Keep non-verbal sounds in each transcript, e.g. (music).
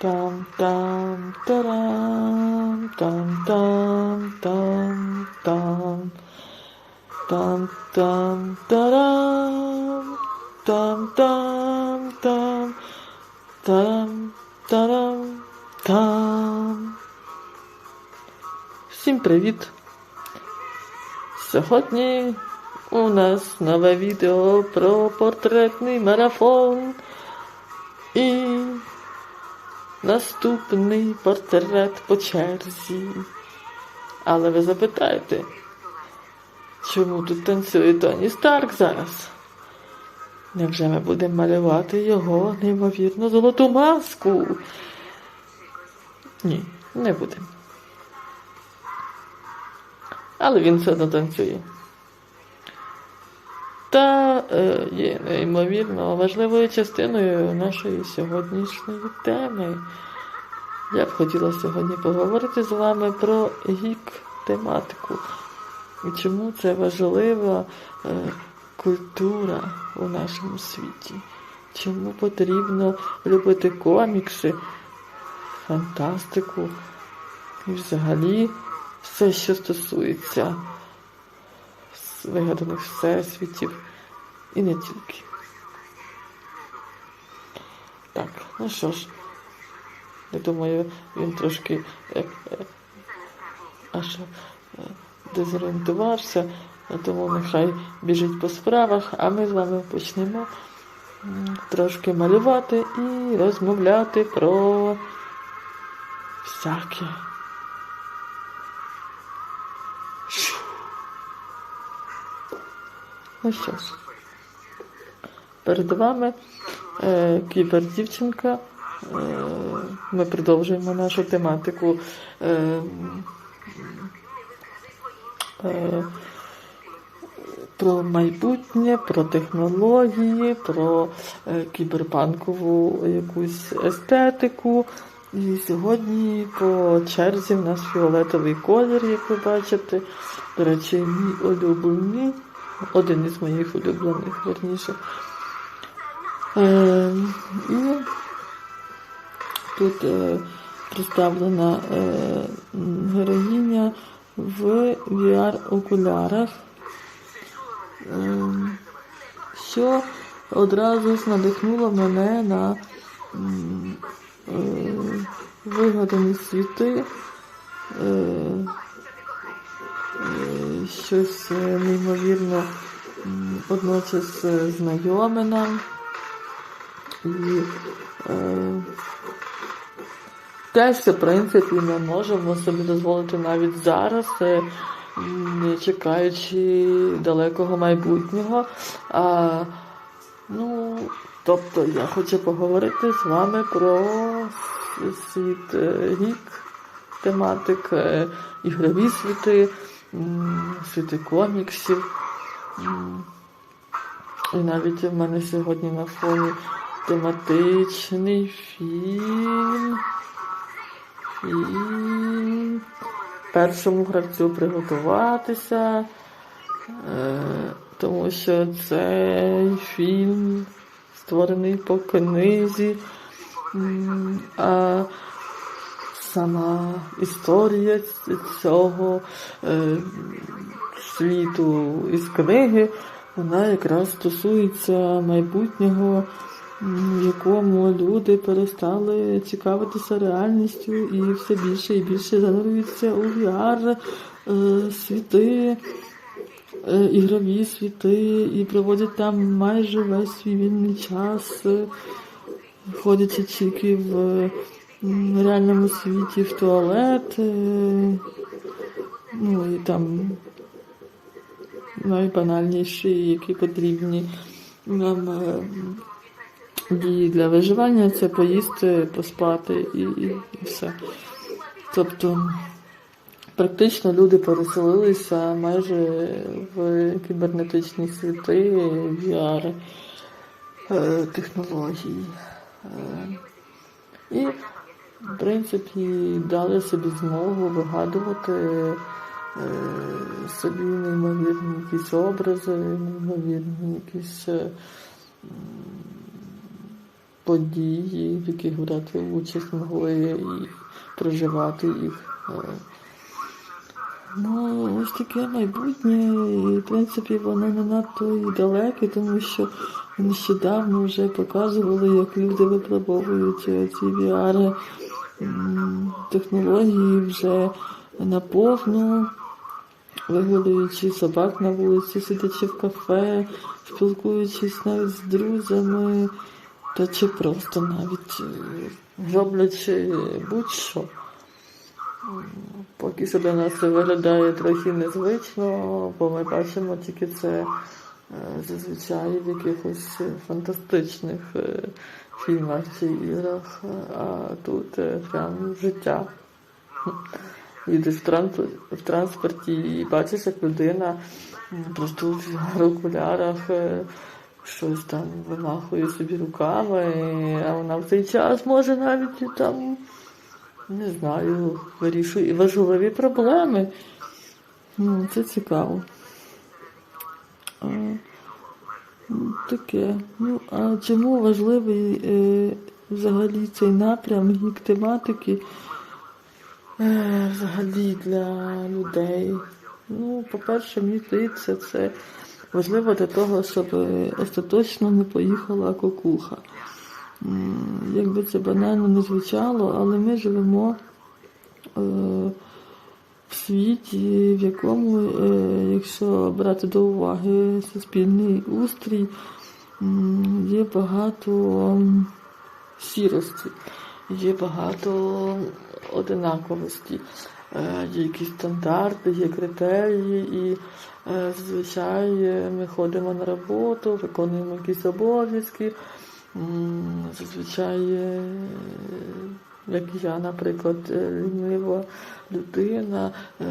Там там тарам, там там там там там там тарам, там там там тарам, тарам, там. Всім привіт! Сьогодні у нас нове відео про портретний марафон і наступний портрет по черзі. Але ви запитаєте, чому тут танцює Тоні Старк зараз? Невже ми будемо малювати його неймовірно золоту маску? Ні, не будемо. Але він все одно танцює. Та е, є неймовірно важливою частиною нашої сьогоднішньої теми. Я б хотіла сьогодні поговорити з вами про гік-тематику. І чому це важлива е, культура у нашому світі. Чому потрібно любити комікси, фантастику і взагалі все, що стосується вигаданих всесвітів і не тільки. Так, ну що ж, я думаю, він трошки е, аж е, дезорієнтувався, тому нехай біжить по справах, а ми з вами почнемо трошки малювати і розмовляти про всяке. Ну що перед вами е, кібердівчинка. Е, ми продовжуємо нашу тематику. Е, е, про майбутнє, про технології, про е, кіберпанкову якусь естетику. І сьогодні по черзі в нас фіолетовий колір, як ви бачите. До речі, мій улюблений, один із моїх улюблених, верніше. Е, і тут е, представлена е, героїня в VR-окулярах, е, що одразу надихнуло мене на е, вигадані світи. Е, е, щось е, неймовірно м, водночас е, знайоме нам. І е, те, що в принципі ми можемо собі дозволити навіть зараз, е, не чекаючи далекого майбутнього. А, ну, тобто я хочу поговорити з вами про світ е, гік, тематик, е, ігрові світи, світи коміксів. І навіть в мене сьогодні на фоні тематичний фільм. І першому гравцю приготуватися, е, тому що цей фільм створений по книзі, а сама історія цього е, світу із книги, вона якраз стосується майбутнього в якому люди перестали цікавитися реальністю і все більше і більше занурюються у VR е, світи, е, ігрові світи, і проводять там майже весь свій вільний час, е, ходячи тільки в м, реальному світі в туалет. Ну і там найбанальніші, які потрібні нам е, дії для виживання це поїсти, поспати і, і, все. Тобто практично люди переселилися майже в кібернетичні світи, VR е, технологій. Е, і, в принципі, дали собі змогу вигадувати е, собі неймовірні якісь образи, неймовірні якісь. е, події, в яких брати участь могли і проживати їх. Е, Ну, ось таке майбутнє, і в принципі воно не надто і далеке, тому що нещодавно вже показували, як люди випробовують ці м, технології вже наповну, вигулюючи собак на вулиці, сидячи в кафе, спілкуючись навіть з друзями, та чи просто навіть е, роблячи будь-що. Поки що для нас це виглядає трохи незвично, бо ми бачимо тільки це зазвичай в якихось е, фантастичних е, фільмах чи іграх, а тут е, прям життя. Їдеш в, транс- в транспорті і бачиш, як людина просто в окулярах е, щось там вимахує собі руками, а вона в цей час може навіть там не знаю, вирішує важливі проблеми. Ну, це цікаво. Ну, таке. Ну, а чому важливий е, взагалі цей напрям гік тематики е, взагалі для людей? Ну, по-перше, мені здається, це важливо для того, щоб остаточно не поїхала кукуха. Якби це банально не звучало, але ми живемо е, в світі, в якому, е, якщо брати до уваги суспільний устрій, є багато сірості, є багато одинаковості, е, є якісь стандарти, є критерії, і е, зазвичай ми ходимо на роботу, виконуємо якісь обов'язки. Зазвичай, як я, наприклад, е, лінива людина, е,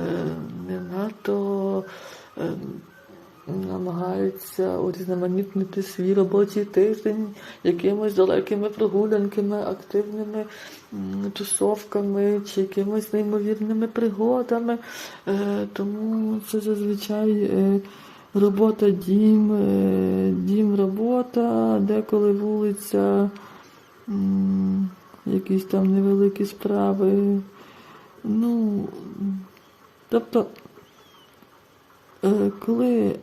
не надто е, намагається урізноманітнити свій робочий тиждень якимись далекими прогулянками, активними тусовками чи якимись неймовірними пригодами. Тому це зазвичай. Робота дім, дім, робота, деколи вулиця, якісь там невеликі справи. Ну, тобто, е, коли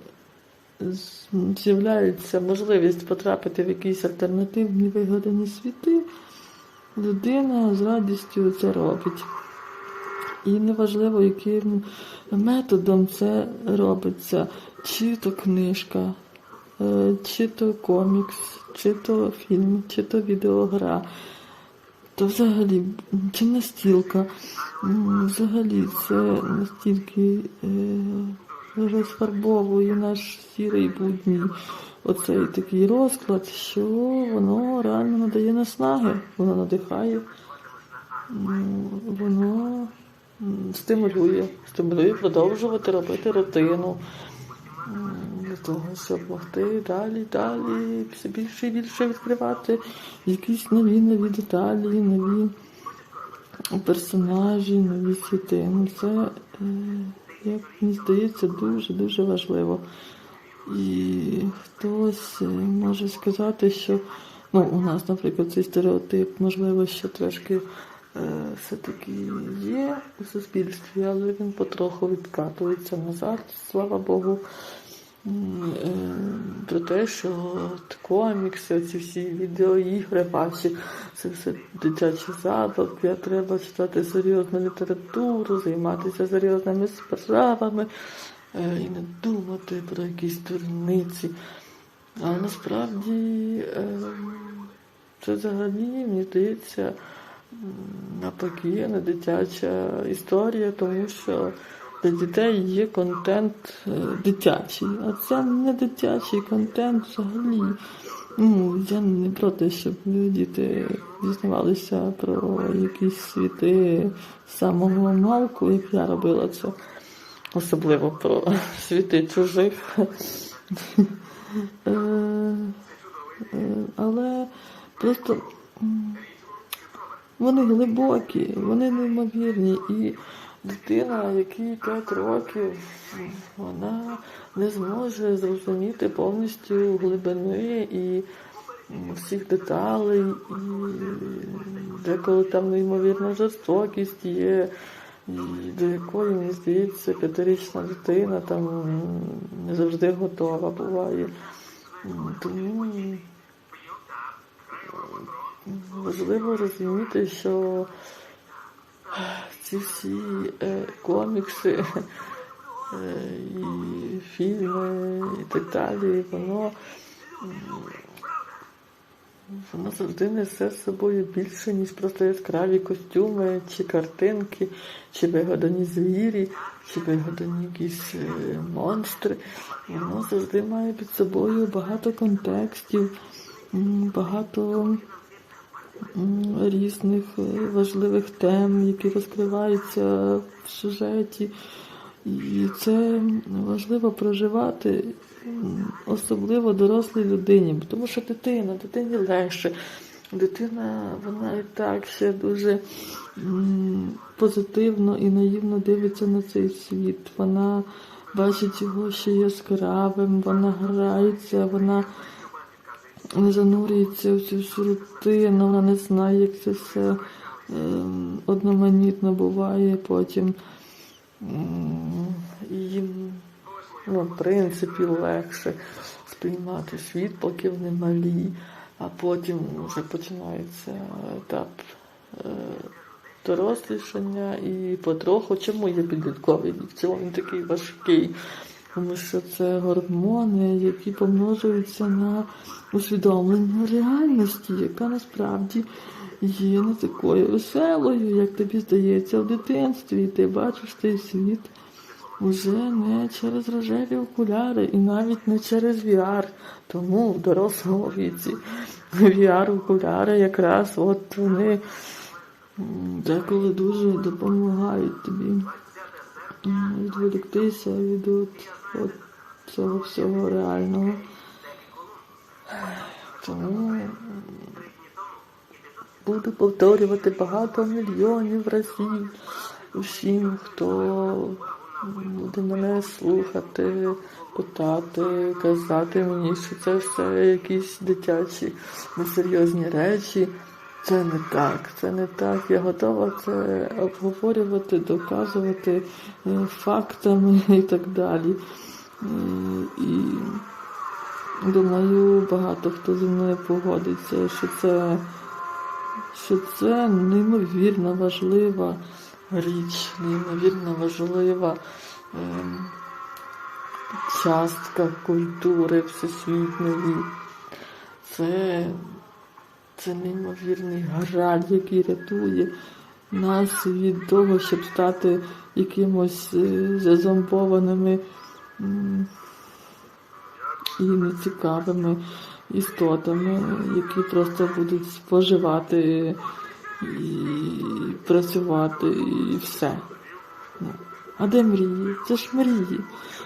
з'являється можливість потрапити в якісь альтернативні вигадані світи, людина з радістю це робить. І неважливо, яким методом це робиться, чи то книжка, е, чи то комікс, чи то фільм, чи то відеогра, то взагалі, чи настілка. Взагалі це настільки е, розфарбовує наш сірий будній оцей такий розклад, що воно реально надає наснаги, воно надихає. Воно стимулює, стимулює продовжувати робити рутину того, щоб могти далі, далі все більше і більше відкривати якісь нові нові деталі, нові персонажі, нові світи. Ну, це, е, як мені здається, дуже дуже важливо. І хтось е, може сказати, що ну, у нас, наприклад, цей стереотип, можливо, ще трошки е, все-таки є у суспільстві, але він потроху відкатується назад, слава Богу. Е, Про те, що от комікси, ці всі відеоігри ваші, це все дитячі забавки, треба читати серйозну літературу, займатися серйозними справами е, і не думати про якісь дурниці. А насправді е, це взагалі, мені здається, м, навпаки, не дитяча історія, тому що для дітей є контент е, дитячий, а це не дитячий контент взагалі. Ну, я не проти, щоб діти дізнавалися про якісь світи самого малку, як я робила це. Особливо про (laughs) світи чужих. (laughs) Е, е, Але просто вони глибокі, вони неймовірні. І дитина, якій 5 років, вона не зможе зрозуміти повністю глибини і всіх деталей, і деколи там неймовірна жорстокість є, і до якої, мені здається, п'ятирічна дитина там не завжди готова буває. Тому важливо розуміти, що ці всі е, комікси е, і фільми і так далі, воно, воно завжди несе з собою більше, ніж просто яскраві костюми, чи картинки, чи вигадані звірі, чи вигадані якісь е, монстри. Воно завжди має під собою багато контекстів, багато різних е, важливих тем, які розкриваються в сюжеті. І це важливо проживати, особливо дорослій людині, тому що дитина, дитині легше. Дитина, вона і так ще дуже позитивно і наївно дивиться на цей світ. Вона бачить його ще яскравим, вона грається, вона занурюється в цю всю рутину, вона не знає, як це все ем, одноманітно буває потім. Їм, ну, в принципі, легше сприймати світ, поки вони малі, а потім вже починається етап е, дорослішання і потроху. Чому є підлітковий вік? Чому він такий важкий? Тому що це гормони, які помножуються на усвідомлення реальності, яка насправді є не такою веселою, як тобі здається в дитинстві. І ти бачиш цей світ уже не через рожеві окуляри і навіть не через VR. Тому в дорослому віці VR-окуляри якраз от вони деколи дуже допомагають тобі відволіктися від от, от цього всього реального. Тому буду повторювати багато мільйонів разів усім, хто буде мене слухати, питати, казати мені, що це все якісь дитячі несерйозні речі. Це не так, це не так. Я готова це обговорювати, доказувати е, фактами (laughs) і так далі. Е, І думаю, багато хто зі мною погодиться, що це, що це неймовірно важлива річ, неймовірно важлива ем, частка культури всесвітньої. Це, це неймовірний граль, який рятує нас від того, щоб стати якимось е, зазомбованими і нецікавими істотами, які просто будуть споживати і працювати, і все. Ну, А де мрії? Це ж мрії.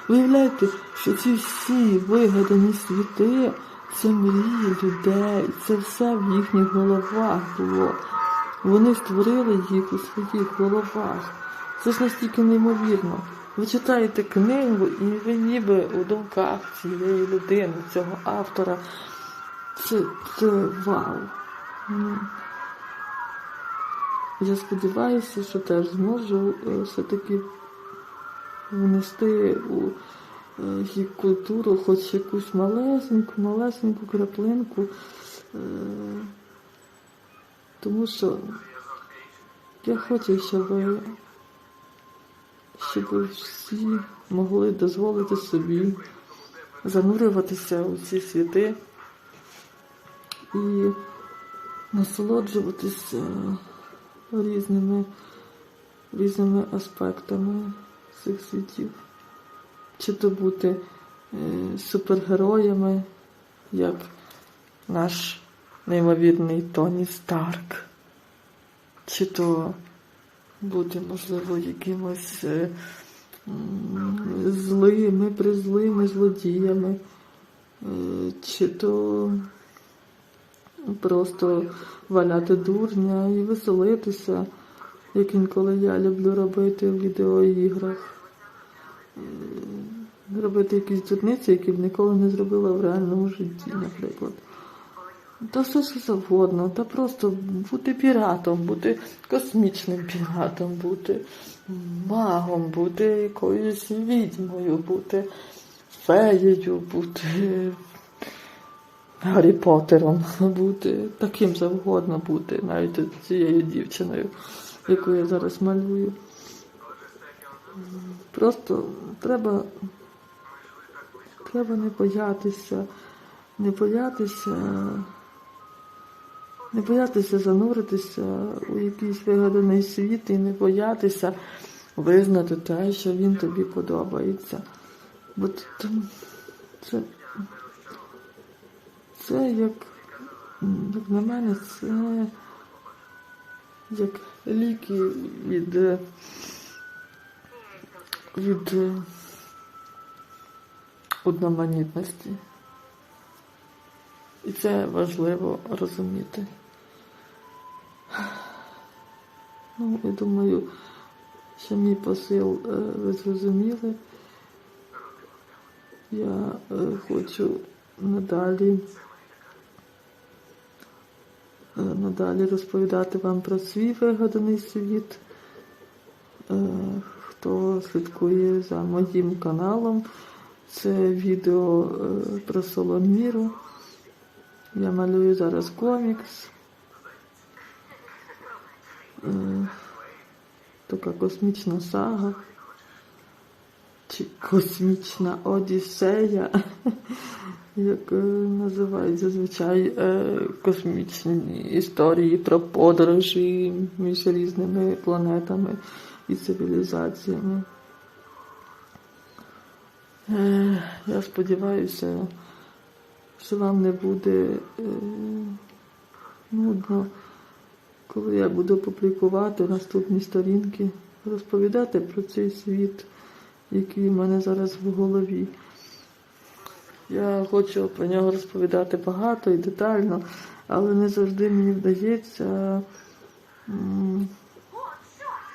Виявляєте, що ці всі вигадані світи це мрії людей, це все в їхніх головах було. Вони створили їх у своїх головах. Це ж настільки неймовірно. Ви читаєте книгу, і ви ніби у думках цієї людини, цього автора. Це, це вау. Ну, Я сподіваюся, що теж зможу е, все-таки внести у е, їх культуру хоч якусь малесеньку, малесеньку краплинку. Е, Тому що я хочу, щоб, щоб всі могли дозволити собі занурюватися у ці світи і насолоджуватися різними, різними аспектами цих світів. Чи то бути е, супергероями, як наш неймовірний Тоні Старк, чи то бути, можливо, якимось е, злими, призлими злодіями, е, чи то просто валяти дурня і веселитися, як інколи я люблю робити в відеоіграх. Робити якісь дурниці, які б ніколи не зробила в реальному житті, наприклад. Та все що завгодно, та просто бути піратом, бути космічним піратом, бути магом, бути якоюсь відьмою, бути феєю, бути Гаррі Поттером, бути таким завгодно бути, навіть цією дівчиною, яку я зараз малюю. Просто треба, треба не боятися, не боятися, не боятися зануритися у якийсь вигаданий світ і не боятися визнати те, що він тобі подобається. Бо це, це, як, як на мене, це як ліки від, від е, одноманітності. І це важливо розуміти. Ну, я думаю, що мій посил е, ви зрозуміли. Я е, хочу надалі, надалі розповідати вам про свій вигаданий світ. Хто слідкує за моїм каналом, це відео е, про Соломіру. Я малюю зараз комікс. Е, Така космічна сага. Чи космічна Одіссея, (laughs) як е, називають зазвичай космічні історії про подорожі між різними планетами і цивілізаціями. Е, Я сподіваюся, що вам не буде е, нудно, коли я буду публікувати наступні сторінки, розповідати про цей світ, який в мене зараз в голові. Я хочу про нього розповідати багато і детально, але не завжди мені вдається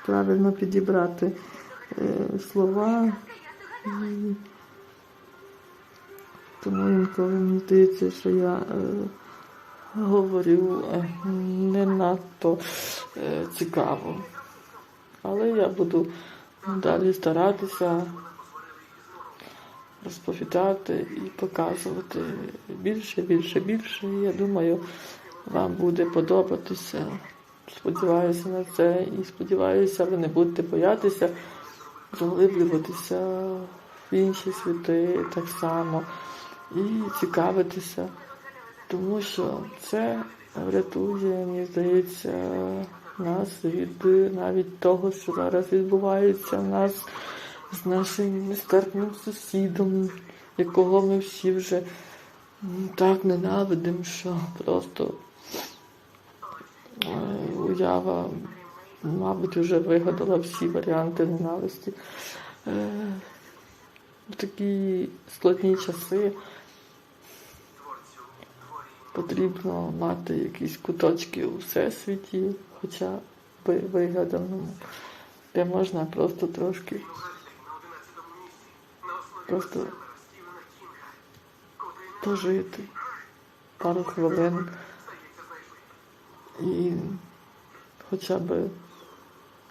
правильно підібрати е, слова. Тому інколи мені здається, що я е, говорю е, не надто цікаво. Але я буду далі старатися розповідати і показувати більше, більше, більше. Я думаю, вам буде подобатися. Сподіваюся на це і сподіваюся, ви не будете боятися заглиблюватися в інші світи так само і цікавитися, тому що це врятує, мені здається, нас від навіть того, що зараз відбувається в нас з нашим нестерпним сусідом, якого ми всі вже так ненавидимо, що просто уява, мабуть, вже вигадала всі варіанти ненависті. Е, В такі складні часи потрібно мати якісь куточки у всесвіті, хоча би вигаданому, де можна просто трошки просто пожити пару хвилин і хоча б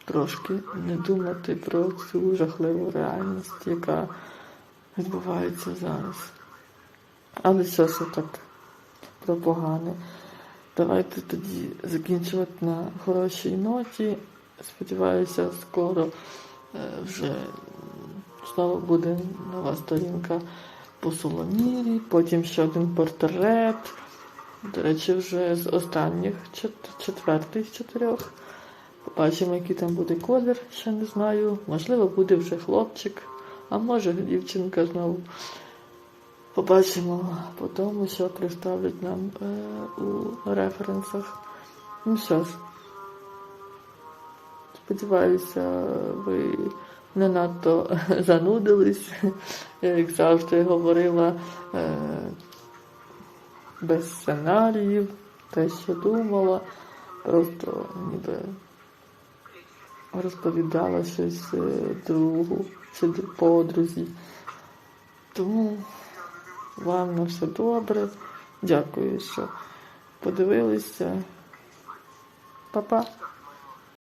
трошки не думати про цю жахливу реальність, яка відбувається зараз. Але що ж так про погане. Давайте тоді закінчувати на хорошій ноті. Сподіваюся, скоро е, вже знову буде нова сторінка по Соломірі, потім ще один портрет. До речі, вже з останніх четвертий з чотирьох. Побачимо, який там буде колір, ще не знаю. Можливо, буде вже хлопчик, а може дівчинка знову. Побачимо по тому, що представлять нам е, у референсах. Ну що ж, сподіваюся, ви не надто (laughs) занудились. Як завжди говорила, е, без сценаріїв, те, що думала, просто ніби розповідала щось е, другу чи подрузі. Тому вам на все добре. Дякую, що подивилися. Па-па.